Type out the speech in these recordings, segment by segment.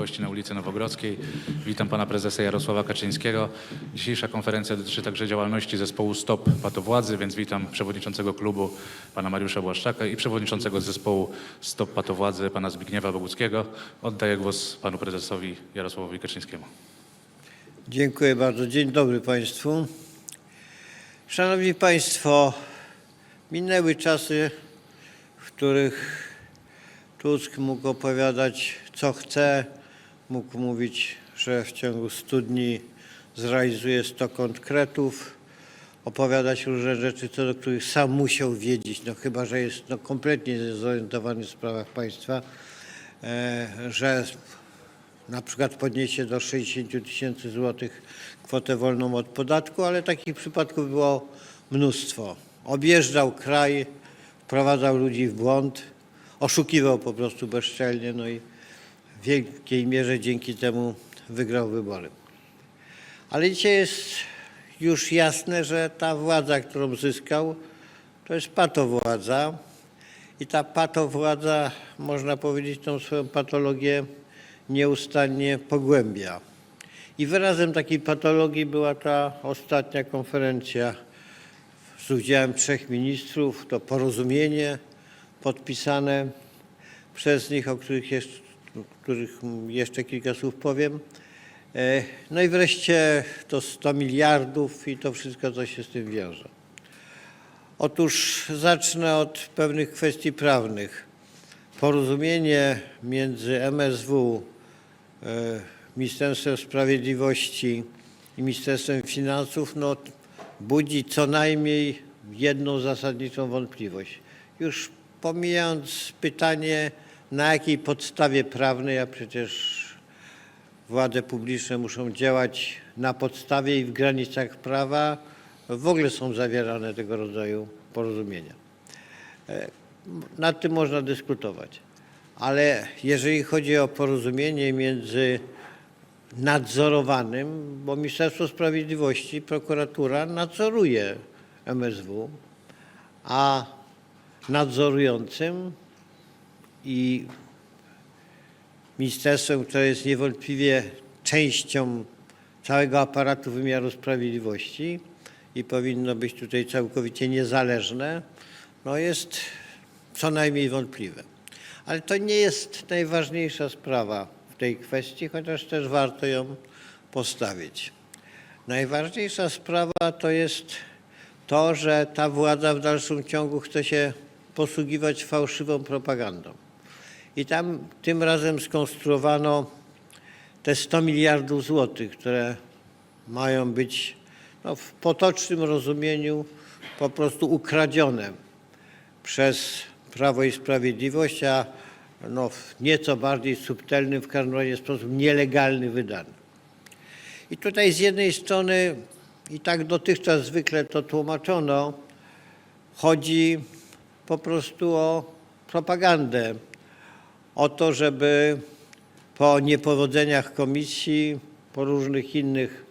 Sprawiedliwości na ulicy Nowogrodzkiej. Witam pana prezesa Jarosława Kaczyńskiego. Dzisiejsza konferencja dotyczy także działalności zespołu Stop Patowładzy, więc witam przewodniczącego klubu pana Mariusza Błaszczaka i przewodniczącego zespołu Stop Patowładzy pana Zbigniewa Boguckiego. Oddaję głos panu prezesowi Jarosławowi Kaczyńskiemu. Dziękuję bardzo. Dzień dobry Państwu. Szanowni Państwo, minęły czasy, w których Tusk mógł opowiadać co chce, mógł mówić, że w ciągu 100 dni zrealizuje 100 konkretów, opowiadać różne rzeczy, co do których sam musiał wiedzieć, no chyba, że jest no, kompletnie zorientowany w sprawach państwa, e, że na przykład podniesie do 60 tysięcy złotych kwotę wolną od podatku, ale takich przypadków było mnóstwo. Objeżdżał kraj, wprowadzał ludzi w błąd, oszukiwał po prostu bezczelnie, no i wielkiej mierze dzięki temu wygrał wybory. Ale dzisiaj jest już jasne, że ta władza, którą zyskał, to jest patowładza. I ta patowładza, można powiedzieć, tą swoją patologię nieustannie pogłębia. I wyrazem takiej patologii była ta ostatnia konferencja z udziałem trzech ministrów, to porozumienie podpisane przez nich, o których jeszcze, o których jeszcze kilka słów powiem. E, No i wreszcie to 100 miliardów i to wszystko, co się z tym wiąże. Otóż zacznę od pewnych kwestii prawnych. Porozumienie między MSW, e, Ministerstwem Sprawiedliwości i Ministerstwem Finansów no, budzi co najmniej jedną zasadniczą wątpliwość. Już pomijając pytanie, na jakiej podstawie prawnej, a przecież władze publiczne muszą działać na podstawie i w granicach prawa, w ogóle są zawierane tego rodzaju porozumienia. E, Nad tym można dyskutować. Ale jeżeli chodzi o porozumienie między nadzorowanym, bo Ministerstwo Sprawiedliwości, prokuratura nadzoruje MSW, a nadzorującym i ministerstwem, które jest niewątpliwie częścią całego aparatu wymiaru sprawiedliwości i powinno być tutaj całkowicie niezależne, no jest co najmniej wątpliwe. Ale to nie jest najważniejsza sprawa w tej kwestii, chociaż też warto ją postawić. Najważniejsza sprawa to jest to, że ta władza w dalszym ciągu chce się posługiwać fałszywą propagandą. I tam tym razem skonstruowano te 100 miliardów złotych, które mają być no, w potocznym rozumieniu po prostu ukradzione przez Prawo i Sprawiedliwość, a no, w nieco bardziej subtelny, w każdym razie sposób nielegalny wydany. I tutaj z jednej strony, i tak dotychczas zwykle to tłumaczono, chodzi po prostu o propagandę, o to, żeby po niepowodzeniach komisji, po różnych innych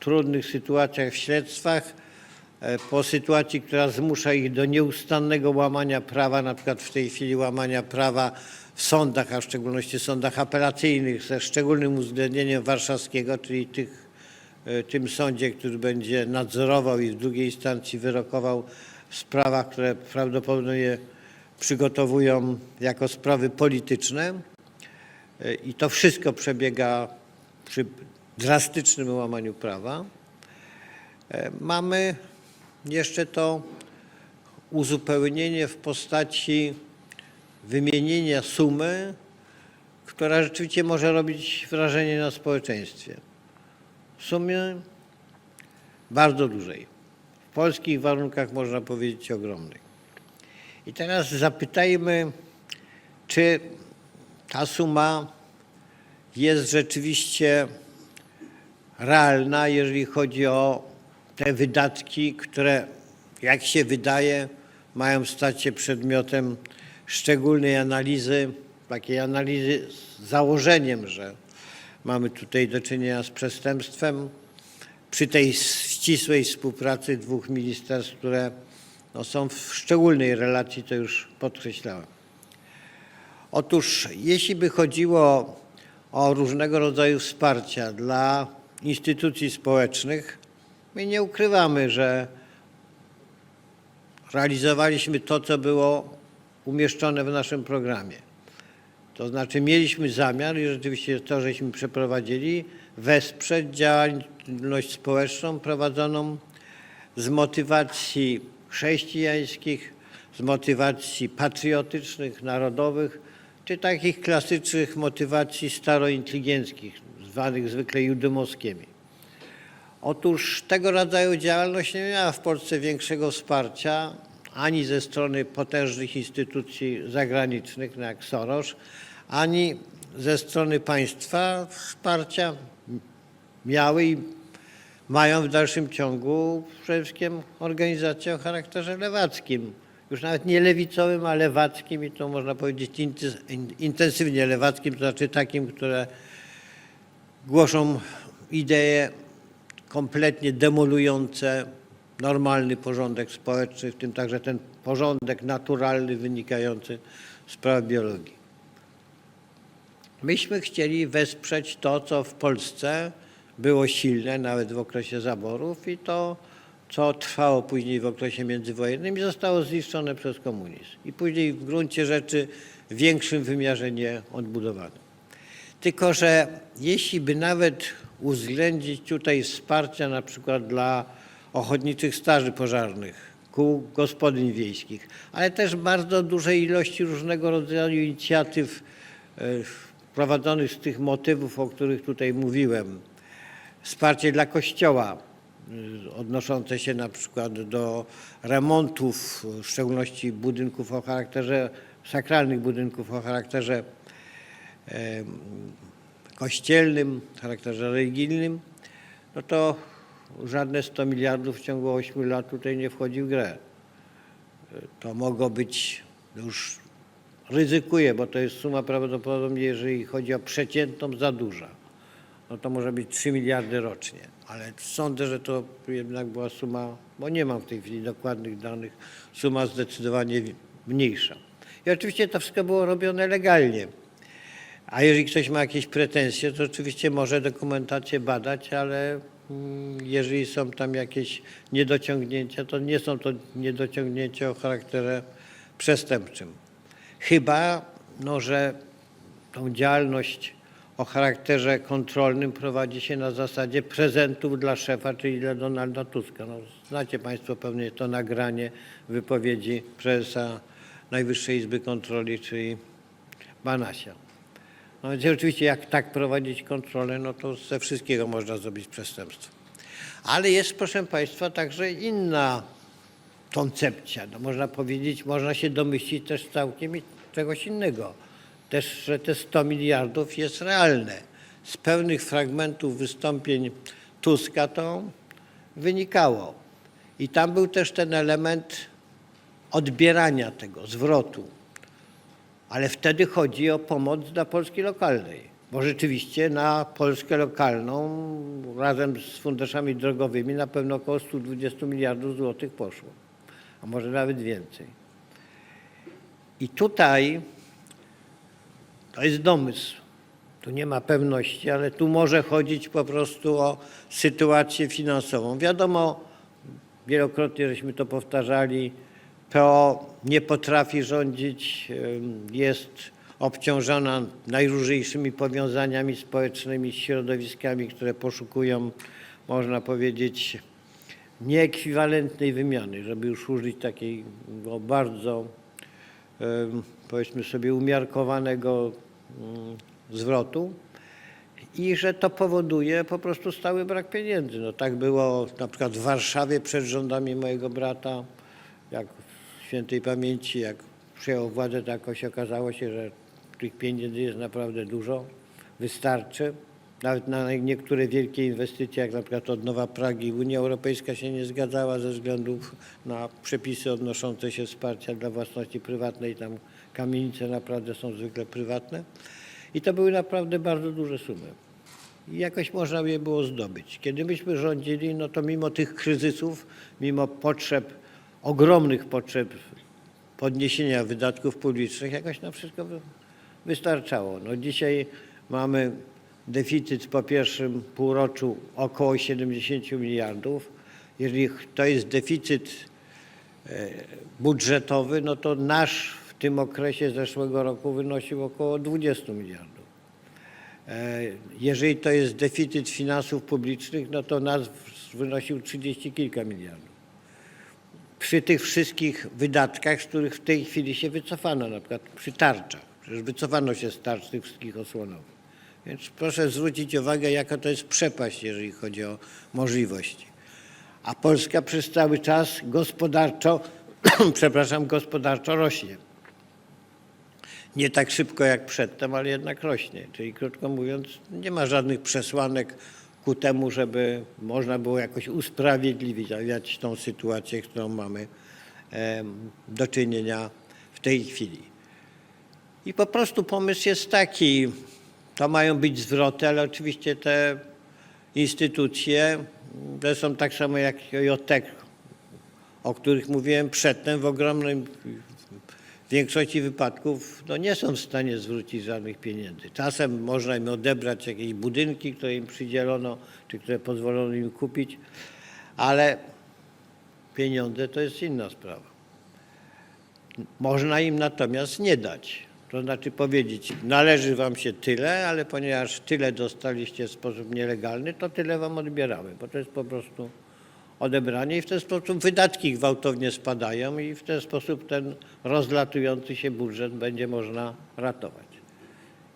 trudnych sytuacjach w śledztwach, e, po sytuacji, która zmusza ich do nieustannego łamania prawa, na przykład w tej chwili łamania prawa w sądach, a w szczególności sądach apelacyjnych, ze szczególnym uwzględnieniem warszawskiego, czyli tych, e, tym sądzie, który będzie nadzorował i w drugiej instancji wyrokował w sprawach, które prawdopodobnie przygotowują jako sprawy polityczne. I to wszystko przebiega przy drastycznym łamaniu prawa. Mamy jeszcze to uzupełnienie w postaci wymienienia sumy, która rzeczywiście może robić wrażenie na społeczeństwie. Sumy bardzo dużej. W polskich warunkach można powiedzieć ogromnej. I teraz zapytajmy, czy ta suma jest rzeczywiście realna, jeżeli chodzi o te wydatki, które, jak się wydaje, mają stać się przedmiotem szczególnej analizy, takiej analizy z założeniem, że mamy tutaj do czynienia z przestępstwem, przy tej ścisłej współpracy dwóch ministerstw, które no, są w szczególnej relacji, to już podkreślałem. Otóż jeśli by chodziło o różnego rodzaju wsparcia dla instytucji społecznych, my nie ukrywamy, że realizowaliśmy to, co było umieszczone w naszym programie. To znaczy mieliśmy zamiar i rzeczywiście to, żeśmy przeprowadzili, wesprzeć działalność społeczną prowadzoną z motywacji chrześcijańskich, z motywacji patriotycznych, narodowych, czy takich klasycznych motywacji starointeligenckich, zwanych zwykle judomowskimi. Otóż tego rodzaju działalność nie miała w Polsce większego wsparcia ani ze strony potężnych instytucji zagranicznych, no jak Soros, ani ze strony państwa wsparcia miały i mają w dalszym ciągu przede wszystkim organizacje o charakterze lewackim. Już nawet nie lewicowym, a lewackim i to można powiedzieć intensywnie lewackim, to znaczy takim, które głoszą idee kompletnie demolujące normalny porządek społeczny, w tym także ten porządek naturalny wynikający z praw biologii. Myśmy chcieli wesprzeć to, co w Polsce było silne, nawet w okresie zaborów i to, co trwało później w okresie międzywojennym zostało zniszczone przez komunizm. I później w gruncie rzeczy w większym wymiarze nie odbudowane. Tylko, że jeśli by nawet uwzględnić tutaj wsparcia na przykład dla ochotniczych straży pożarnych, kół gospodyń wiejskich, ale też bardzo dużej ilości różnego rodzaju inicjatyw e, prowadzonych z tych motywów, o których tutaj mówiłem. Wsparcie dla kościoła, y, odnoszące się na przykład do remontów, w szczególności budynków o charakterze, sakralnych budynków o charakterze kościelnym, charakterze religijnym, no to żadne 100 miliardów w ciągu 8 lat tutaj nie wchodzi w grę. To mogło być, już ryzykuję, bo to jest suma prawdopodobnie, jeżeli chodzi o przeciętną, za duża. No to może być 3 miliardy rocznie, ale sądzę, że to jednak była suma, bo nie mam w tej chwili dokładnych danych, suma zdecydowanie mniejsza. I oczywiście to wszystko było robione legalnie. A jeżeli ktoś ma jakieś pretensje, to oczywiście może dokumentację badać, ale mm, jeżeli są tam jakieś niedociągnięcia, to nie są to niedociągnięcia o charakterze przestępczym. Chyba, no, że tą działalność o charakterze kontrolnym prowadzi się na zasadzie prezentów dla szefa, czyli dla Donalda Tuska. No, znacie Państwo pewnie to nagranie wypowiedzi prezesa Najwyższej Izby Kontroli, czyli Banasia. No więc oczywiście jak tak prowadzić kontrolę, no to ze wszystkiego można zrobić przestępstwo. Ale jest, proszę Państwa, także inna koncepcja. No można powiedzieć, można się domyślić też całkiem czegoś innego. Też, że te 100 miliardów jest realne. Z pewnych fragmentów wystąpień Tuska to wynikało. I tam był też ten element odbierania tego, zwrotu. Ale wtedy chodzi o pomoc dla Polski lokalnej, bo rzeczywiście na Polskę lokalną razem z funduszami drogowymi na pewno około 120 miliardów złotych poszło, a może nawet więcej. I tutaj to jest domysł. Tu nie ma pewności, ale tu może chodzić po prostu o sytuację finansową. Wiadomo, wielokrotnie żeśmy to powtarzali, PO nie potrafi rządzić, jest obciążona najróżniejszymi powiązaniami społecznymi z środowiskami, które poszukują, można powiedzieć, nieekwiwalentnej wymiany, żeby już użyć takiej no, bardzo, powiedzmy sobie, umiarkowanego zwrotu i że to powoduje po prostu stały brak pieniędzy. No tak było na przykład w Warszawie przed rządami mojego brata, jak w świętej pamięci, jak przejął władzę, to jakoś okazało się, że tych pieniędzy jest naprawdę dużo, wystarczy. Nawet na niektóre wielkie inwestycje, jak na przykład odnowa Pragi, Unia Europejska się nie zgadzała ze względu na przepisy odnoszące się wsparcia dla własności prywatnej. Tam kamienice naprawdę są zwykle prywatne. I to były naprawdę bardzo duże sumy. I jakoś można je było zdobyć. Kiedy myśmy rządzili, no to mimo tych kryzysów, mimo potrzeb, ogromnych potrzeb podniesienia wydatków publicznych, jakoś na wszystko wy- wystarczało. No dzisiaj mamy deficyt po pierwszym półroczu około 70 miliardów. Jeżeli to jest deficyt e, budżetowy, no to nasz tym okresie zeszłego roku wynosił około 20 miliardów. E, Jeżeli to jest deficyt finansów publicznych, no to nasz wynosił 30 kilka miliardów. Przy tych wszystkich wydatkach, z których w tej chwili się wycofano, na przykład przy tarczach. Przecież wycofano się z tarcz tych wszystkich osłonowych. Więc proszę zwrócić uwagę, jaka to jest przepaść, jeżeli chodzi o możliwości. A Polska przez cały czas gospodarczo, przepraszam, gospodarczo rośnie. Nie tak szybko jak przedtem, ale jednak rośnie. Czyli krótko mówiąc, nie ma żadnych przesłanek ku temu, żeby można było jakoś usprawiedliwiać tą sytuację, którą mamy em, do czynienia w tej chwili. I po prostu pomysł jest taki, to mają być zwroty, ale oczywiście te instytucje, to są tak samo jak JOTEK, o których mówiłem przedtem, w ogromnej większości wypadków no, nie są w stanie zwrócić żadnych pieniędzy. Czasem można im odebrać jakieś budynki, które im przydzielono, czy które pozwolono im kupić, ale pieniądze to jest inna sprawa. Można im natomiast nie dać. To znaczy powiedzieć, należy wam się tyle, ale ponieważ tyle dostaliście w sposób nielegalny, to tyle wam odbieramy, bo to jest po prostu odebranie i w ten sposób wydatki gwałtownie spadają i w ten sposób ten rozlatujący się budżet będzie można ratować.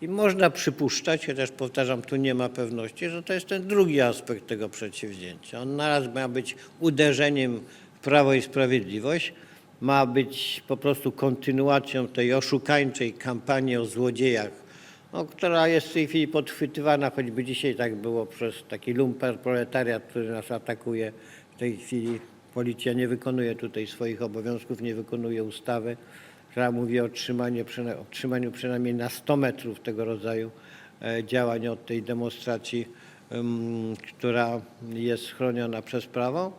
I można przypuszczać, chociaż powtarzam, tu nie ma pewności, że to jest ten drugi aspekt tego przedsięwzięcia. On naraz ma być uderzeniem w Prawo i Sprawiedliwość, ma być po prostu kontynuacją tej oszukańczej kampanii o złodziejach, no, która jest w tej chwili podchwytywana, choćby dzisiaj tak było przez taki lumper proletariat, który nas atakuje. W tej chwili policja nie wykonuje tutaj swoich obowiązków, nie wykonuje ustawy, która mówi o otrzymaniu, otrzymaniu przynajmniej na 100 metrów tego rodzaju e, działań od tej demonstracji, ym, która jest chroniona przez prawo.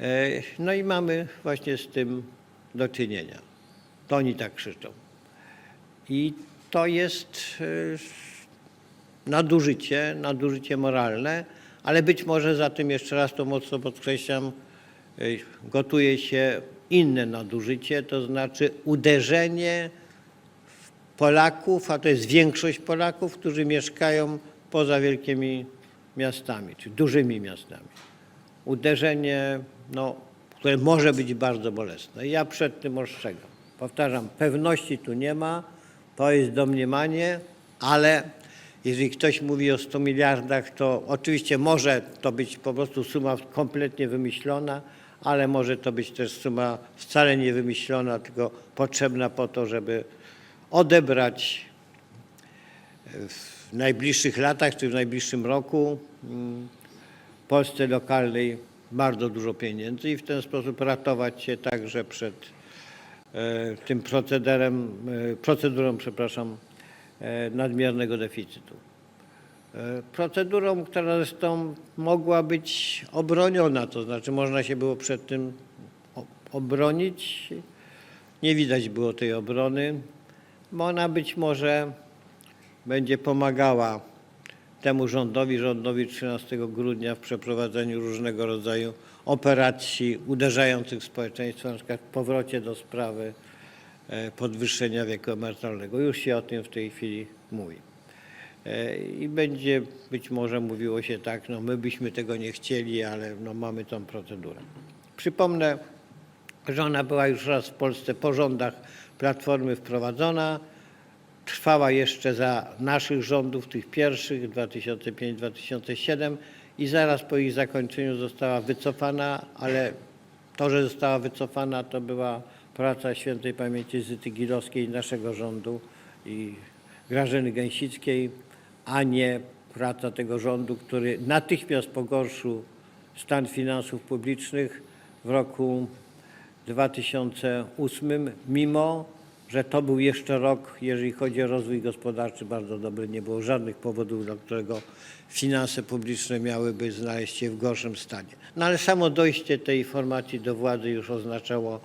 E, No i mamy właśnie z tym do czynienia. To oni tak krzyczą. I to jest e, nadużycie, nadużycie moralne, ale być może za tym, jeszcze raz to mocno podkreślam, e, gotuje się inne nadużycie, to znaczy uderzenie w Polaków, a to jest większość Polaków, którzy mieszkają poza wielkimi miastami, czy dużymi miastami uderzenie, no, które może być bardzo bolesne. Ja przed tym ostrzegam. Powtarzam, pewności tu nie ma, to jest domniemanie, ale jeżeli ktoś mówi o 100 miliardach, to oczywiście może to być po prostu suma kompletnie wymyślona, ale może to być też suma wcale nie wymyślona, tylko potrzebna po to, żeby odebrać w najbliższych latach czy w najbliższym roku mm, Polsce lokalnej bardzo dużo pieniędzy i w ten sposób ratować się także przed e, tym procederem, e, procedurą, przepraszam, e, nadmiernego deficytu. E, Procedurą, która zresztą mogła być obroniona, to znaczy można się było przed tym obronić. Nie widać było tej obrony, ona być może będzie pomagała temu rządowi, rządowi 13 grudnia w przeprowadzeniu różnego rodzaju operacji uderzających w społeczeństwo, na przykład w powrocie do sprawy e, podwyższenia wieku emerytalnego. Już się o tym w tej chwili mówi. E, I będzie być może mówiło się tak, no my byśmy tego nie chcieli, ale no mamy tą procedurę. Przypomnę, że ona była już raz w Polsce po rządach Platformy wprowadzona. Trwała jeszcze za naszych rządów, tych pierwszych 2005-2007 i zaraz po ich zakończeniu została wycofana, ale to, że została wycofana, to była praca świętej pamięci Zyty Gilowskiej naszego rządu i Grażyny Gęsickiej, a nie praca tego rządu, który natychmiast pogorszył stan finansów publicznych w roku 2008, mimo że to był jeszcze rok, jeżeli chodzi o rozwój gospodarczy, bardzo dobry. Nie było żadnych powodów, dla którego finanse publiczne miałyby znaleźć się w gorszym stanie. No ale samo dojście tej formacji do władzy już oznaczało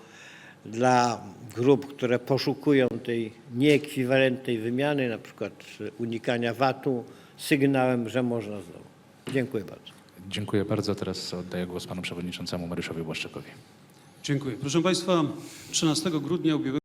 dla grup, które poszukują tej nieekwiwalentnej wymiany, na przykład unikania VAT-u, sygnałem, że można znowu. Dziękuję bardzo. Dziękuję bardzo. Teraz oddaję głos panu przewodniczącemu Mariuszowi Błaszczakowi. Dziękuję. Proszę Państwa, 13 grudnia ubiegłego